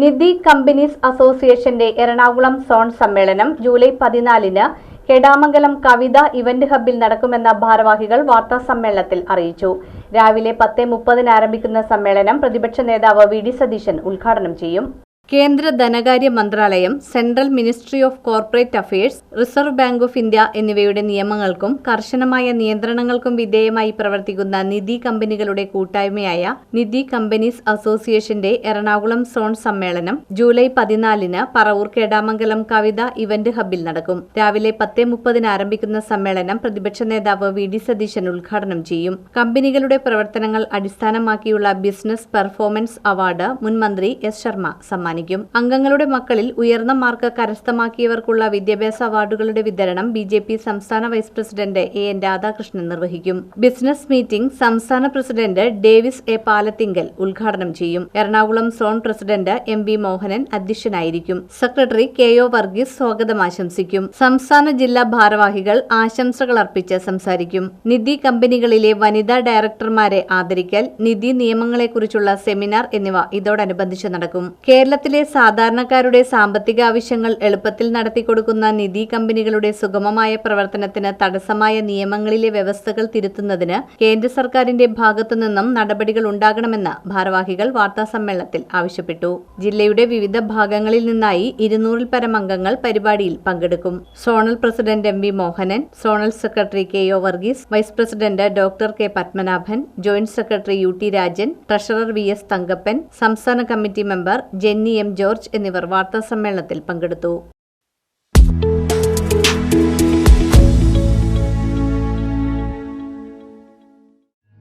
നിധി companies അസോസിയേഷന്റെ Ernakulam zone സമ്മേളനം July പതിനാലിന് കെടാമംഗലം കവിത ഇവന്റ് ഹബിൽ നടക്കുമെന്ന ഭാരവാഹികൾ വാർത്താ സമ്മേളനത്തിൽ അറിയിച്ചു. രാവിലെ പത്ത് മുപ്പതിന് ആരംഭിക്കുന്ന സമ്മേളനം പ്രതിപക്ഷ നേതാവ് വി ഡി സതീശൻ ഉദ്ഘാടനം ചെയ്യും. കേന്ദ്ര ധനകാര്യ മന്ത്രാലയം central ministry of corporate affairs reserve bank of India എന്നിവയുടെ നിയമങ്ങൾക്കും കർശനമായ നിയന്ത്രണങ്ങൾക്കും വിധേയമായി പ്രവർത്തിക്കുന്ന നിധി കമ്പനികളുടെ കൂട്ടായ്മയായ നിധി കമ്പനീസ് അസോസിയേഷന്റെ എറണാകുളം സോൺ സമ്മേളനം ജൂലൈ പതിനാലിന് പറവൂർ കേടാമംഗലം കവിത ഇവന്റ് ഹബിൽ നടക്കും. രാവിലെ പത്ത് മുപ്പതിന് ആരംഭിക്കുന്ന സമ്മേളനം പ്രതിപക്ഷ നേതാവ് വി ഡി സതീശൻ ഉദ്ഘാടനം ചെയ്യും. കമ്പനികളുടെ പ്രവർത്തനങ്ങൾ അടിസ്ഥാനമാക്കിയുള്ള ബിസിനസ് പെർഫോമൻസ് അവാർഡ് മുൻ മന്ത്രി എസ് ശർമ്മ സമ്മാനിക്കും. അംഗങ്ങളുടെ മക്കളിൽ ഉയർന്ന മാർക്ക് കരസ്ഥമാക്കിയവർക്കുള്ള വിദ്യാഭ്യാസ അവാർഡുകളുടെ വിതരണം ബി ജെ പി സംസ്ഥാന vice president A N Radhakrishnan നിർവഹിക്കും. ബിസിനസ് മീറ്റിംഗ് സംസ്ഥാന പ്രസിഡന്റ് ഡേവിസ് എ പാലത്തിങ്കൽ ഉദ്ഘാടനം ചെയ്യും. Ernakulam zone president M V Mohanan അധ്യക്ഷനായിരിക്കും. സെക്രട്ടറി കെ ഒ വർഗീസ് സ്വാഗതം ആശംസിക്കും. സംസ്ഥാന ജില്ലാ ഭാരവാഹികൾ ആശംസകൾ അർപ്പിച്ച് സംസാരിക്കും. നിധി കമ്പനികളിലെ വനിതാ ഡയറക്ടർമാരെ ആദരിക്കൽ നിധി നിയമങ്ങളെക്കുറിച്ചുള്ള സെമിനാർ എന്നിവ ഇതോടനുബന്ധിച്ച് നടക്കും. കേരളത്തിലെ സാധാരണക്കാരുടെ സാമ്പത്തിക ആവശ്യങ്ങൾ എളുപ്പത്തിൽ നടത്തിക്കൊടുക്കുന്ന നിധി കമ്പനികളുടെ സുഗമമായ പ്രവർത്തനത്തിന് തടസ്സമായ നിയമങ്ങളിലെ വ്യവസ്ഥകൾ തിരുത്തുന്നതിന് കേന്ദ്ര സർക്കാരിന്റെ ഭാഗത്തുനിന്നും നടപടികൾ ഉണ്ടാകണമെന്ന് ഭാരവാഹികൾ വാർത്താസമ്മേളനത്തിൽ ആവശ്യപ്പെട്ടു. ജില്ലയുടെ വിവിധ ഭാഗങ്ങളിൽ നിന്നായി ഇരുന്നൂറിൽ പരം അംഗങ്ങൾ പരിപാടിയിൽ പങ്കെടുക്കും. Zonal president M V Mohanan zonal secretary K O Varghese vice president doctor K Padmanabhan joint secretary U T Rajan treasurer V S Thankappan സംസ്ഥാന committee member Jenny M George എന്നിവർ വാർത്താസമ്മേളനത്തിൽ പങ്കെടുത്തു